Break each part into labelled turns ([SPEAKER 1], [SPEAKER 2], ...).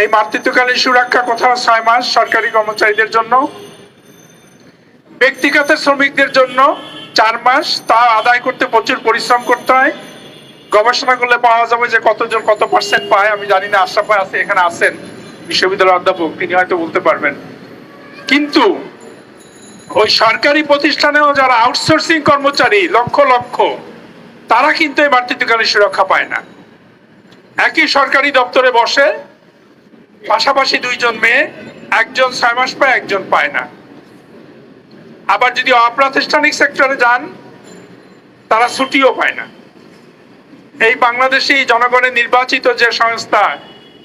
[SPEAKER 1] এই মাতৃত্বকালীন সুরক্ষা কোথাও ছয় মাস সরকারি কর্মচারীদের জন্য। ব্যক্তিগত শ্রমিকদের জন্য চার মাস, তা আদায় করতে প্রচুর পরিশ্রম করতে হয়। গবেষণা করলে পাওয়া যাবে যে কতজন কত পার্সেন্ট পায়, আমি জানি না, আশরাফ ভাই আছে, এখানে আছেন। বিশ্ববিদ্যালয়ের অধ্যাপক, তিনি হয়তো বলতে পারবেন। কিন্তু ওই সরকারি প্রতিষ্ঠানেও যারা আউটসোর্সিং কর্মচারী, লক্ষ লক্ষ, তারা কিন্তু এই মাতৃত্বকালীন সুরক্ষা পায় না। একই সরকারি দপ্তরে বসে পাশাপাশি দুইজন মেয়ে, একজন ছয় মাস পায়, একজন পায় না। আবার যদি অপ্রাতিষ্ঠানিক সেক্টরে যান, তারা ছুটিও পায় না। এই বাংলাদেশি জনগণের নির্বাচিত যে সংস্থা,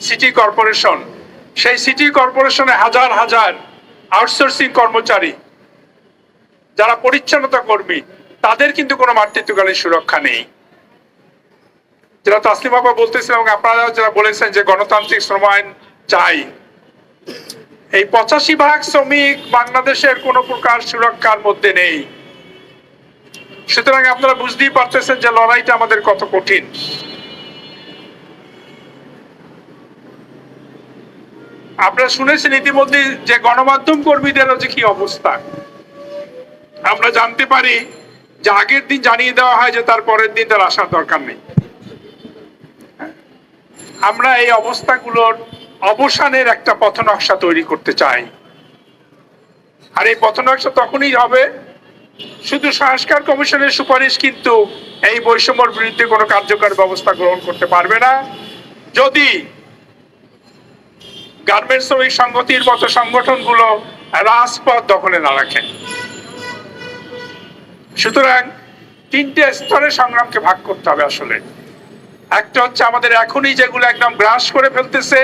[SPEAKER 1] সিটি কর্পোরেশন, সেই সিটি কর্পোরেশনে হাজার হাজার আউটসোর্সিং কর্মচারী, যারা পরিচ্ছন্নতা কর্মী, তাদের কিন্তু কোনো মাতৃত্বকালীন সুরক্ষা নেই। যেটা তাসলিম আপা বলতেছিলেন এবং আপনারা যারা বলেছেন যে গণতান্ত্রিক শ্রম আইন চাই। এই পঁচাশি ভাগ শ্রমিক বাংলাদেশের কোন প্রকার সুরক্ষার মধ্যে নেই। সুতরাং আপনারা বুঝতেই পারতেছেন যে লড়াইটা আমাদের কত কঠিন। আপনারা শুনেছেন ইতিমধ্যে যে গণমাধ্যম কর্মীদেরও যে কি অবস্থা। আমরা জানতে পারি যে আগের দিন জানিয়ে দেওয়া হয় যে তার পরের দিন তার আসার দরকার নেই। আমরা এই অবস্থাগুলোর অবসানের একটা পথনকশা তৈরি করতে চাই। আর এই পথনকশা তখনই হবে, শুধু সংস্কার কমিশনের সুপারিশ কিন্তু এই বৈষম্যর বিরুদ্ধে কোনো কার্যকর ব্যবস্থা গ্রহণ করতে পারবে না। যদি গার্মেন্টস শ্রমিক সংগতির মতো সংগঠনগুলো রাজপথ দখলে না রাখে। সুতরাং তিনটে স্তরে সংগ্রামকে ভাগ করতে হবে আসলে। একটা হচ্ছে আমাদের এখনই যেগুলো একদম গ্রাস করে ফেলতেছে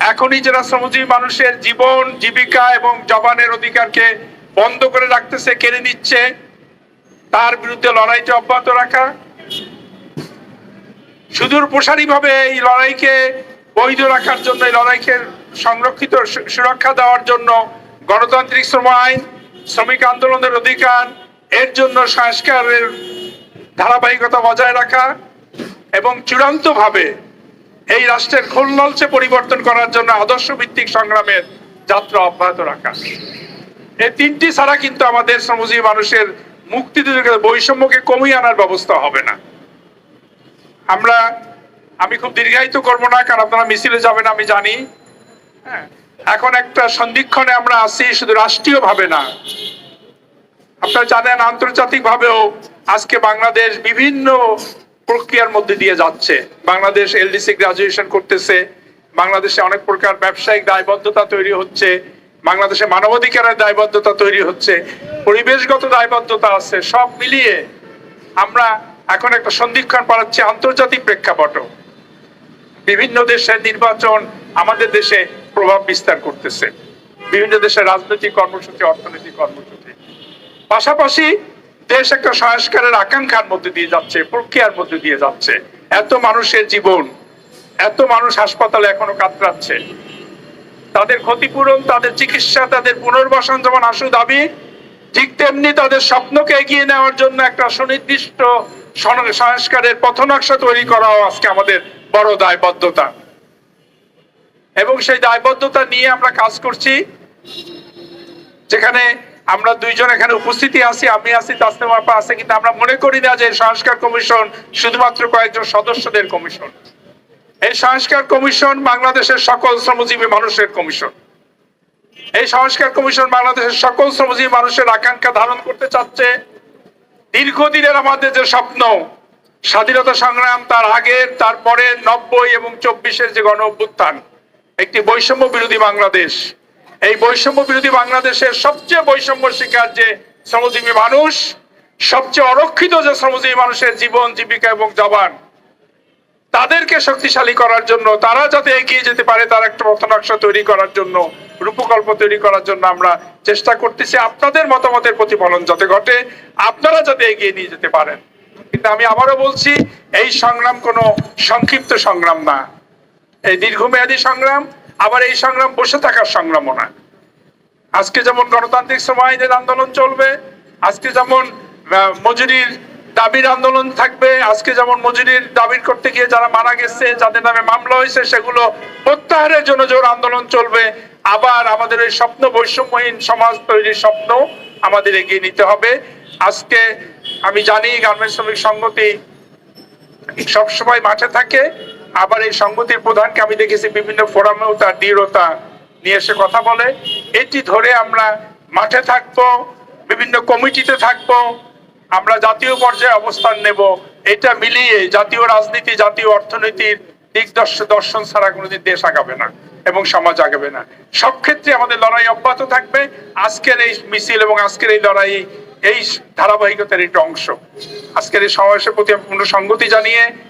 [SPEAKER 1] এখনই যারা শ্রমজীবী মানুষের জীবন, জীবিকা এবং জবানের অধিকারকে বন্ধ করে রাখতেছে, কেড়ে নিচ্ছে, তার বিরুদ্ধে লড়াইটা অব্যাহত রাখা। সুদূর প্রসারী ভাবে এই লড়াইকে বৈধ রাখার জন্য, এই লড়াইকে সংরক্ষিত সুরক্ষা দেওয়ার জন্য গণতান্ত্রিক শ্রম আইন, শ্রমিক আন্দোলনের অধিকার, এর জন্য সংস্কারের ধারাবাহিকতা বজায় রাখা এবং চূড়ান্ত ভাবে এই রাষ্ট্রের খোলনলচে পরিবর্তন করার জন্য আদর্শ ভিত্তিক সংগ্রামের যাত্রা অব্যাহত রাখা। এই তিনটি ছাড়া কিন্তু আমাদের শ্রমজীবী মানুষের মুক্তি দিতে বৈষম্যকে কমিয়ে আনার ব্যবস্থা হবে না। আমরা আমি খুব দীর্ঘায়িত করব না কারণ আপনারা মিছিলে যাবেন আমি জানি। হ্যাঁ, এখন একটা সন্ধিক্ষণে আমরা আছি শুধু রাষ্ট্রীয় ভাবে না। আপনারা জানেন আন্তর্জাতিক ভাবেও আজকে বাংলাদেশ বিভিন্ন প্রক্রিয়ার মধ্যে দিয়ে যাচ্ছে। বাংলাদেশ এলডিসি গ্রাজুয়েশন করতেছে। বাংলাদেশে অনেক প্রকার ব্যবসায়িক দায়বদ্ধতা তৈরি হচ্ছে। বাংলাদেশে মানবাধিকারের দায়বদ্ধতা তৈরি হচ্ছে। পরিবেশগত দায়বদ্ধতা আছে, সব মিলিয়ে আমরা এখন একটা সন্ধিক্ষণ পাচ্ছি আন্তর্জাতিক প্রেক্ষাপটও বিভিন্ন দেশের নির্বাচন আমাদের দেশে প্রভাব বিস্তার করতেছে। বিভিন্ন দেশের রাজনৈতিক কর্মসূচি, অর্থনৈতিক কর্মসূচি। পাশাপাশি দেশ একটা সংস্কারের আকাঙ্ক্ষার মধ্যে দিয়ে যাচ্ছে, প্রক্রিয়ার মধ্যে দিয়ে যাচ্ছে। এত মানুষের জীবন, এত মানুষ হাসপাতালে এখনও কাতরাচ্ছে। তাদের ক্ষতিপূরণ, তাদের চিকিৎসা, তাদের পুনর্বাসন যেমন আশু দাবি, ঠিক তেমনি তাদের স্বপ্নকে এগিয়ে নেওয়ার জন্য একটা সুনির্দিষ্ট সন- সংস্কারের পথনকশা তৈরি করাও আজকে আমাদের বড় দায়বদ্ধতা। এবং সেই দায়বদ্ধতা নিয়ে আমরা কাজ করছি, যেখানে আমরা দুইজন এখানে উপস্থিতি আছি, আমি আছি তাসলিম আপা আছে, কিন্তু আমরা মনে করি না যে সংস্কার কমিশন শুধুমাত্র কয়েকজন সদস্যদের কমিশন। এই সংস্কার কমিশন বাংলাদেশের সকল শ্রমজীবী মানুষের কমিশন। এই সংস্কার কমিশন বাংলাদেশের সকল শ্রমজীবী মানুষের আকাঙ্ক্ষা ধারণ করতে চাচ্ছে। দীর্ঘদিনের আমাদের যে স্বপ্ন, স্বাধীনতা সংগ্রাম, তার আগের তারপরে নব্বই এবং চব্বিশের যে গণ অভ্যুত্থান একটি বৈষম্য বিরোধী বাংলাদেশ এই বৈষম্য বিরোধী বাংলাদেশের সবচেয়ে বৈষম্য শিকার যে শ্রমজীবী মানুষ, সবচেয়ে অরক্ষিত যে শ্রমজীবী মানুষের জীবন, জীবিকা এবং জবান, তাদেরকে শক্তিশালী করার জন্য, তারা যাতে এগিয়ে যেতে পারে তার একটা পথনকশা তৈরি করার জন্য, রূপকল্প তৈরি করার জন্য আমরা চেষ্টা করতেছি আপনাদের মতামতের প্রতিফলন যাতে ঘটে, আপনারা যাতে এগিয়ে নিয়ে যেতে পারেন। কিন্তু আমি আবারও বলছি, এই সংগ্রাম কোনো সংক্ষিপ্ত সংগ্রাম না। এই দীর্ঘমেয়াদী সংগ্রাম আবার এই সংগ্রাম বসে থাকার সংগ্রামও না আজকে যেমন গণতান্ত্রিক শ্রম আইনের আন্দোলন চলবে, আজকে যেমন মজুরির দাবির আন্দোলন থাকবে, আজকে যেমন মজুরির দাবির করতে গিয়ে যারা মারা গেছে, যাদের নামে মামলা হয়েছে, সেগুলো প্রত্যাহারের জন্য জোর আন্দোলন চলবে। আবার আমাদের এই স্বপ্ন, বৈষম্যহীন সমাজ তৈরির স্বপ্ন আমাদের এগিয়ে নিতে হবে। আজকে আমি জানি গার্মেন্টস শ্রমিক সংগতি সবসময় মাঠে থাকে। আবার এই সংগতির প্রধানকে আমি দেখেছি বিভিন্ন ফোরামেও তার দৃঢ়তা নিয়ে এসে কথা বলে। এটি ধরে আমরা মাঠে থাকব, বিভিন্ন কমিটিতে থাকব, আমরা জাতীয় পর্যায়ে অবস্থান নেব। এটা মিলিয়ে জাতীয় রাজনীতি, জাতীয় অর্থনীতির দিক দর্শ- দর্শন ছাড়া কোনোদিন দেশ আগাবে না এবং সমাজ আগাবে না। সব ক্ষেত্রে আমাদের লড়াই অব্যাহত থাকবে। আজকের এই মিছিল এবং আজকের এই লড়াই এই ধারাবাহিকতার একটা অংশ। আজকের এই সমাবেশের প্রতি পূর্ণ সংগতি জানিয়ে